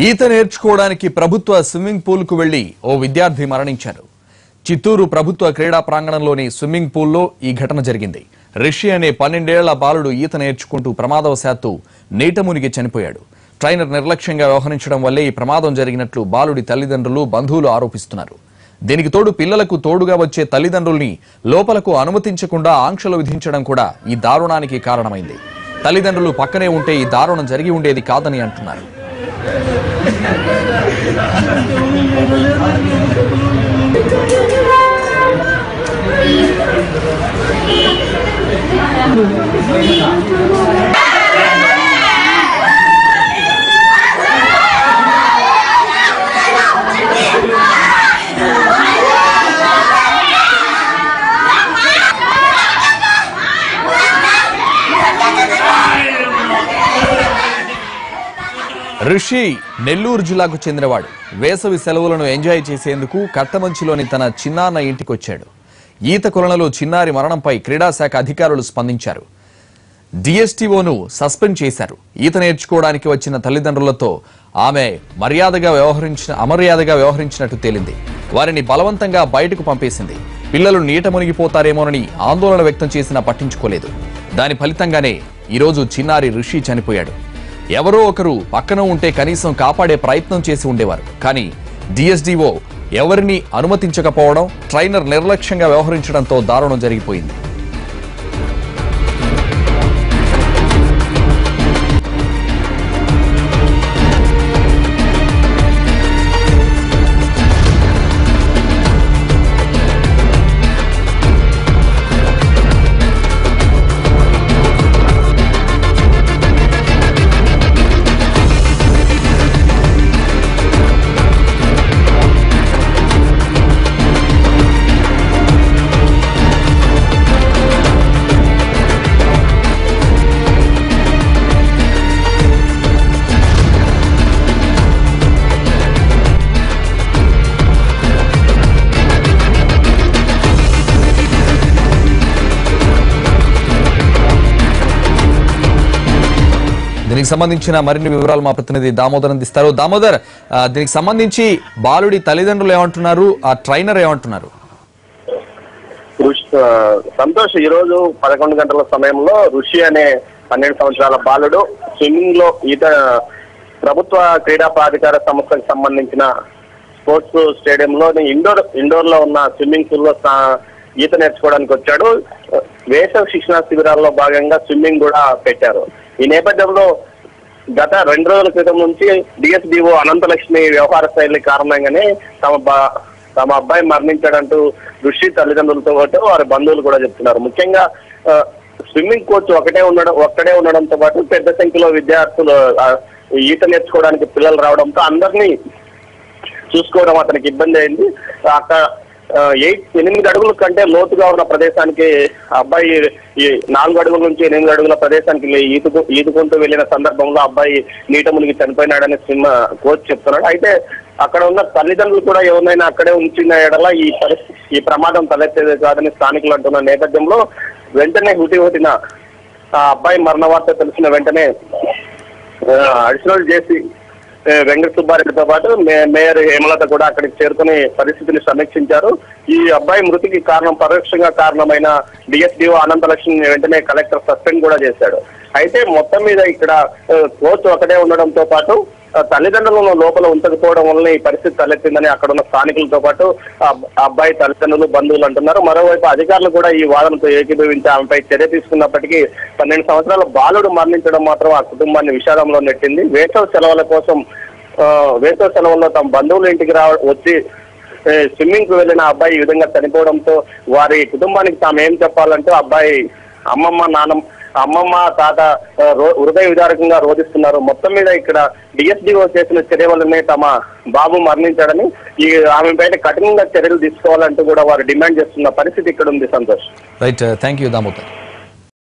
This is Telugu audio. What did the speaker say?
ఈత నేర్చుకోవడానికి ప్రభుత్వ స్విమ్మింగ్ పూల్కు వెళ్ళి ఓ విద్యార్థి మరణించారు. చిత్తూరు ప్రభుత్వ క్రీడా ప్రాంగణంలోని స్విమ్మింగ్ పూల్లో ఈ ఘటన జరిగింది. రిషి అనే పన్నెండేళ్ళ బాలుడు ఈత నేర్చుకుంటూ ప్రమాదవశాత్తు నీట మునిగి చనిపోయాడు. ట్రైనర్ నిర్లక్ష్యంగా వ్యవహరించడం వల్లే ఈ ప్రమాదం జరిగినట్లు బాలుడి తల్లిదండ్రులు బంధువులు ఆరోపిస్తున్నారు. దీనికి తోడు పిల్లలకు తోడుగా వచ్చే తల్లిదండ్రుల్ని లోపలకు అనుమతించకుండా ఆంక్షలు విధించడం కూడా ఈ దారుణానికి కారణమైంది. తల్లిదండ్రులు పక్కనే ఉంటే ఈ దారుణం జరిగి ఉండేది కాదని అంటున్నారు. Thank you. రిషి నెల్లూరు జిల్లాకు చెందినవాడు. వేసవి సెలవులను ఎంజాయ్ చేసేందుకు కట్టమంచిలోని తన చిన్నాన్న ఇంటికొచ్చాడు. ఈత కొలనలో చిన్నారి మరణంపై క్రీడాశాఖ అధికారులు స్పందించారు. డిఎస్టీఓను సస్పెండ్ చేశారు. ఈత నేర్చుకోవడానికి వచ్చిన తల్లిదండ్రులతో ఆమె మర్యాదగా వ్యవహరించిన అమర్యాదగా వ్యవహరించినట్టు తేలింది. వారిని బలవంతంగా బయటకు పంపేసింది. పిల్లలు నీట మునిగిపోతారేమోనని ఆందోళన వ్యక్తం చేసినా పట్టించుకోలేదు. దాని ఫలితంగానే ఈరోజు చిన్నారి ఋషి చనిపోయాడు. ఎవరో ఒకరు పక్కన ఉంటే కనీసం కాపాడే ప్రయత్నం చేసి ఉండేవారు. కానీ డిఎస్డిఓ ఎవరిని అనుమతించకపోవడం ట్రైనర్ నిర్లక్ష్యంగా వ్యవహరించడంతో దారుణం జరిగిపోయింది. దీనికి సంబంధించిన మరిన్ని వివరాలు మా ప్రతినిధి దామోదర్ అందిస్తారు. దామోదర్ దీనికి సంబంధించి బాలుడి తల్లిదండ్రులు ఏమంటున్నారు? ఆ ట్రైనర్ ఏమంటున్నారు? సంతోష్ ఈ రోజు పదకొండు గంటల సమయంలో ఋషి అనే పన్నెండు సంవత్సరాల బాలుడు స్విమ్మింగ్లో ఈత ప్రభుత్వ క్రీడా ప్రాధికార సంస్థకు సంబంధించిన స్పోర్ట్స్ స్టేడియంలో ఇండోర్ ఇండోర్లో ఉన్న స్విమ్మింగ్ పూల్లో ఈత నేర్చుకోవడానికి వచ్చాడు. వేసవ శిక్షణ శిబిరాల్లో భాగంగా స్విమ్మింగ్ కూడా పెట్టారు. ఈ నేపథ్యంలో గత రెండు రోజుల క్రితం నుంచి డిఎస్డిఓ అనంతలక్ష్మి వ్యవహార శైలి కారణంగానే తమ బా- తమ అబ్బాయి మరణించాడంటూ దృష్టి తల్లిదండ్రులతో పాటు వారి బంధువులు కూడా చెప్తున్నారు. ముఖ్యంగా స్విమ్మింగ్ కోచ్ ఒకటే ఉండడం ఒక్కడే ఉండడంతో పాటు పెద్ద సంఖ్యలో విద్యార్థులు ఈత నేర్చుకోవడానికి పిల్లలు రావడంతో అందరినీ చూసుకోవడం అతనికి ఇబ్బంది అయింది. అక్కడ ఎయిట్ ఎనిమిది అడుగుల కంటే లోతుగా ఉన్న ప్రదేశానికి ఆ అబ్బాయి ఈ నాలుగు అడుగుల నుంచి ఎనిమిది అడుగుల ప్రదేశానికి లే- ఈదుకు ఈదుకుంటూ వెళ్ళిన సందర్భంలో అబ్బాయి నీట మునిగి చనిపోయినాడని సినిమా కోచ్ చెప్తున్నాడు. అయితే అక్కడ ఉన్న తల్లిదండ్రులు కూడా ఎవరినైనా అక్కడే ఉంచిన ఎడల ఈ పరిస్థితి ఈ ప్రమాదం తలెత్తేది కాదని స్థానికులు అంటున్న నేపథ్యంలో వెంటనే హుటి హుటిన ఆ అబ్బాయి మరణ వార్త తెలిసిన వెంటనే అడిషనల్ చేసి వెంకట సుబ్బారెడ్డితో పాటు మే- మేయర్ హేమలత కూడా అక్కడికి చేరుకుని పరిస్థితిని సమీక్షించారు. ఈ అబ్బాయి మృతికి కారణం పరోక్షంగా కారణమైన డిఎస్డిఓ అనంతలక్ష్మి వెంటనే కలెక్టర్ సస్పెండ్ కూడా చేశాడు. అయితే మొత్తం మీద ఇక్కడ కోచ్ ఒకటే ఉండడంతో పాటు తల్లిదండ్రులను లోపల ఉంచకపోవడం వల్ల ఈ పరిస్థితి తలెత్తిందని అక్కడ ఉన్న స్థానికులతో పాటు అబ్బాయి తల్లిదండ్రులు బంధువులు అంటున్నారు. మరోవైపు అధికారులు కూడా ఈ వాదనతో ఏకీభవించి ఆమెపై చర్య తీసుకున్నప్పటికీ పన్నెండు సంవత్సరాల బాలుడు మరణించడం మాత్రం ఆ కుటుంబాన్ని విషాదంలో నెట్టింది. వేసవ సెలవుల కోసం ఆ, వేసవి సెలవుల్లో తమ బంధువుల ఇంటికి రా వచ్చి స్విమ్మింగ్కు వెళ్ళిన అబ్బాయి ఈ విధంగా చనిపోవడంతో వారి కుటుంబానికి తాము ఏం చెప్పాలంటే అబ్బాయి అమ్మమ్మ నాన్నమ్మ అమ్మమ్మ తాత రో- హృదయ విదారకంగా రోధిస్తున్నారు. మొత్తం మీద ఇక్కడ డిఎస్డిఓ చేసిన చర్య వల్లనే తమ బాబు మరణించాడని ఈ ఆమె పైన కఠినంగా చర్యలు తీసుకోవాలంటూ కూడా వారు డిమాండ్ చేస్తున్న పరిస్థితి ఇక్కడ ఉంది Santosh. Right thank you Damodar